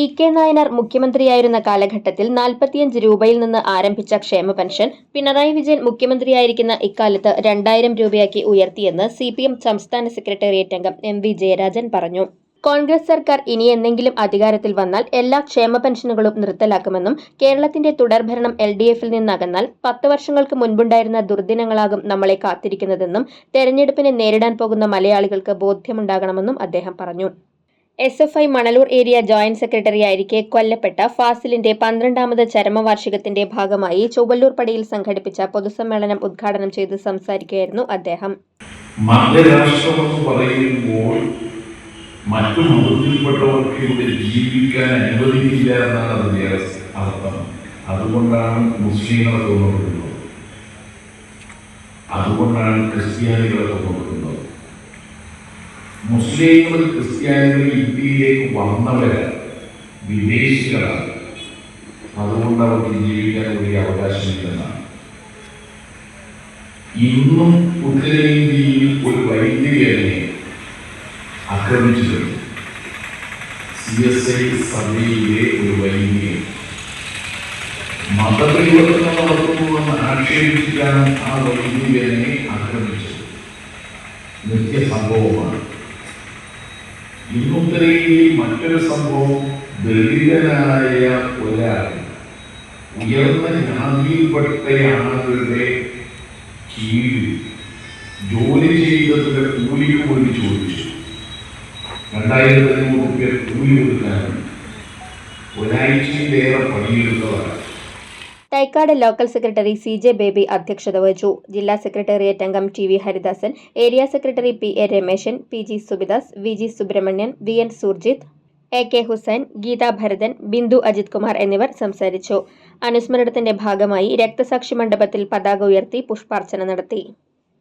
E K Nayanar മുഖ്യമന്ത്രിയായിരുന്ന കാലഘട്ടത്തിൽ നാൽപ്പത്തിയഞ്ച് രൂപയിൽ നിന്ന് ആരംഭിച്ച ക്ഷേമ പെൻഷൻ പിണറായി വിജയൻ മുഖ്യമന്ത്രിയായിരിക്കുന്ന ഇക്കാലത്ത് രണ്ടായിരം രൂപയാക്കി ഉയർത്തിയെന്ന് സി പി എം സംസ്ഥാന സെക്രട്ടേറിയറ്റ് അംഗം എം വി ജയരാജൻ പറഞ്ഞു. കോൺഗ്രസ് സർക്കാർ ഇനി എന്തെങ്കിലും അധികാരത്തിൽ വന്നാൽ എല്ലാ ക്ഷേമ പെൻഷനുകളും നിർത്തലാക്കുമെന്നും കേരളത്തിന്റെ തുടർഭരണം എൽ ഡി എഫിൽ നിന്നകന്നാൽ പത്ത് വർഷങ്ങൾക്ക് മുൻപുണ്ടായിരുന്ന ദുർദിനങ്ങളാകും നമ്മളെ കാത്തിരിക്കുന്നതെന്നും തെരഞ്ഞെടുപ്പിനെ നേരിടാൻ പോകുന്ന മലയാളികൾക്ക് ബോധ്യമുണ്ടാകണമെന്നും അദ്ദേഹം പറഞ്ഞു. S F I Manalur area joint secretary ആയിരിക്കെ കൊല്ലപ്പെട്ട ഫാസിലിന്റെ പന്ത്രണ്ടാമത് ചരമവാർഷികത്തിന്റെ ഭാഗമായി ചൊവ്വല്ലൂർ പടിയിൽ സംഘടിപ്പിച്ച പൊതുസമ്മേളനം ഉദ്ഘാടനം ചെയ്ത് സംസാരിക്കുകയായിരുന്നു അദ്ദേഹം. മതരാഷ്ട്രമെന്ന് പറയുമ്പോൾ മറ്റു മതത്തിൽപ്പെട്ടവർക്ക് ഇവിടെ ജീവിക്കാൻ അനുവദിക്കില്ല എന്നാണ് അതിന്റെ അർത്ഥം. അതുകൊണ്ടാണ് മുസ്ലിങ്ങളെ തോന്നുന്നത് അതുകൊണ്ടാണ് ക്രിസ്ത്യാനികളെ കൊണ്ടുകൊടുക്കുന്നത് മുസ്ലിങ്ങൾ ക്രിസ്ത്യാനികൾ ഇന്ത്യയിലേക്ക് വന്നവരാണ് വിദേശികളാണ്. അതുകൊണ്ട് അവർക്ക് ജീവിക്കാൻ വലിയ അവകാശമില്ലെന്നാണ്. ഇന്നും ഉത്തരേന്ത്യയിൽ ഒരു വൈദ്യുതിയെ ആക്രമിച്ചിട്ടുണ്ട്. സി എസ് ഐ സഭയിലെ ഒരു വൈദ്യുതി മതപരിവർത്തനം നടത്തുന്നുവെന്ന് ആക്ഷേപിച്ചിട്ടാണ് ആ വൈദ്യുതിയെ ആക്രമിച്ചത്. നിത്യസംഭവമാണ് ഇന്നുത്തരേന്ത്യയിൽ മറ്റൊരു സംഭവം ദളിതനായ ഒരാൾ ഉയർന്ന ജാതിയിൽപ്പെട്ടയാളുടെ കീഴിൽ ജോലി ചെയ്തതിന്റെ കൂലിക്ക് വേണ്ടി ചോദിച്ചു. രണ്ടായിരത്തി അഞ്ഞൂറ് രൂപ കൂലി കൊടുക്കാനുണ്ട് ഒരാഴ്ചയിലേറെ പണിയെടുത്തതാണ് Thycaud local secretary C J Baby അധ്യക്ഷത വഹിച്ചു. ജില്ലാ സെക്രട്ടേറിയറ്റ് അംഗം T V Haridasan area secretary P A Rameshan P G Subidas V G Subramanian V N Surjith A K Hussain Geetha Bharathan Bindu Ajith Kumar എന്നിവർ സംസാരിച്ചു. അനുസ്മരണത്തിന്റെ ഭാഗമായി രക്തസാക്ഷി മണ്ഡപത്തിൽ പതാക ഉയർത്തി പുഷ്പാർച്ചന നടത്തി.